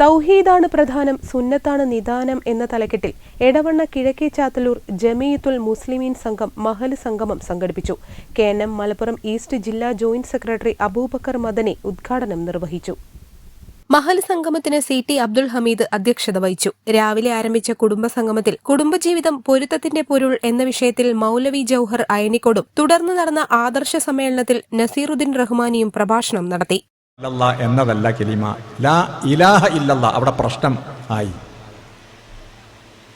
തൗഹീദാണ് പ്രധാനം സുന്നത്താണ് നിദാനം എന്ന തലക്കെട്ടിൽ എടവണ്ണ കിഴക്കേ ചാത്തലൂർ ജമീയത്തുൽ മുസ്ലിമീൻ സംഘം മഹൽ സംഗമം സംഘടിപ്പിച്ചു. K N M Malappuram east ജില്ലാ ജോയിന്റ് സെക്രട്ടറി അബൂബക്കർ മദനെ ഉദ്ഘാടനം നിർവഹിച്ചു. മഹൽ സംഗമത്തിന് സി ടി അബ്ദുൾ ഹമീദ് അധ്യക്ഷത വഹിച്ചു. രാവിലെ ആരംഭിച്ച കുടുംബ സംഗമത്തിൽ കുടുംബജീവിതം പൊരുത്തത്തിന്റെ പൊരുൾ എന്ന വിഷയത്തിൽ മൗലവി ജൌഹർ അയനിക്കോടും തുടർന്ന് നടന്ന ആദർശ സമ്മേളനത്തിൽ നസീറുദ്ദീൻ റഹ്മാനിയും പ്രഭാഷണം നടത്തി. ഇല്ലല്ലാ എന്നതല്ല കെലിമ. ലാ ഇലാഹ ഇല്ലല്ല. അവിടെ പ്രശ്നം ആയി.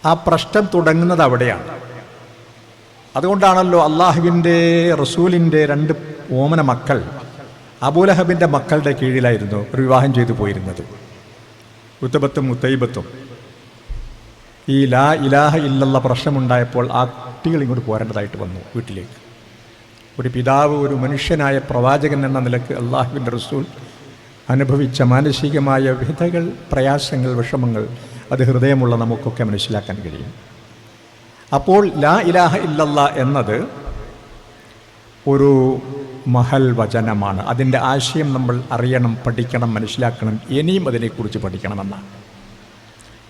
ആ പ്രശ്നം തുടങ്ങുന്നത് അവിടെയാണ്. അതുകൊണ്ടാണല്ലോ അള്ളാഹുവിന്റെ റസൂലിന്റെ രണ്ട് ഓമന മക്കൾ അബൂലഹബിന്റെ മക്കളുടെ കീഴിലായിരുന്നു ഒരു വിവാഹം ചെയ്തു പോയിരുന്നത്. ഉത്തബത്തും മുത്തൈബത്തും. ഈ ലാ ഇലാഹ ഇല്ലല്ല പ്രശ്നമുണ്ടായപ്പോൾ ആ കുട്ടികൾ ഇങ്ങോട്ട് പോരേണ്ടതായിട്ട് വന്നു വീട്ടിലേക്ക്. ഒരു പിതാവ് ഒരു മനുഷ്യനായ പ്രവാചകൻ എന്ന നിലയ്ക്ക് അള്ളാഹുവിന്റെ റസൂൽ അനുഭവിച്ച മാനസികമായ വിധകൾ പ്രയാസങ്ങൾ വിഷമങ്ങൾ അത് ഹൃദയമുള്ള നമുക്കൊക്കെ മനസ്സിലാക്കാൻ കഴിയും. അപ്പോൾ ലാ ഇലാഹ ഇല്ലല്ല എന്നത് ഒരു മഹൽ വചനമാണ്. അതിന്റെ ആശയം നമ്മൾ അറിയണം പഠിക്കണം മനസ്സിലാക്കണം ഇനിയും അതിനെക്കുറിച്ച് പഠിക്കണമെന്നാണ്.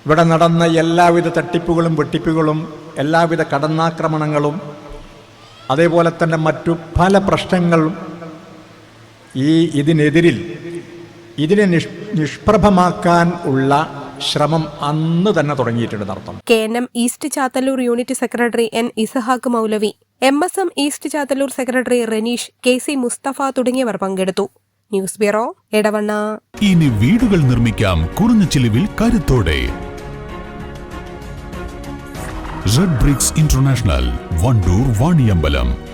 ഇവിടെ നടന്ന എല്ലാവിധ തട്ടിപ്പുകളും വെട്ടിപ്പുകളും എല്ലാവിധ കടന്നാക്രമണങ്ങളും അതേപോലെ തന്നെ മറ്റു പല പ്രശ്നങ്ങളും ഈ ഇതിനെതിരിൽ ഇതിനെ നിഷ് നിഷ്പ്രഭമാക്കാൻ ഉള്ള ശ്രമം അന്ന് തന്നെ തുടങ്ങിയിട്ടുണ്ട് നടത്തം. K N M east Chathallur unit secretary N Ishaq Moulavi M S M east Chathallur secretary Ranish K C Mustafa തുടങ്ങിയവർ പങ്കെടുത്തു. News bureau Edavanna. ഇനി വീടുകൾ നിർമ്മിക്കാം കുറഞ്ഞ ചിലവിൽ കരുത്തോടെ. Red bricks international Wandoor Vaniyambalam.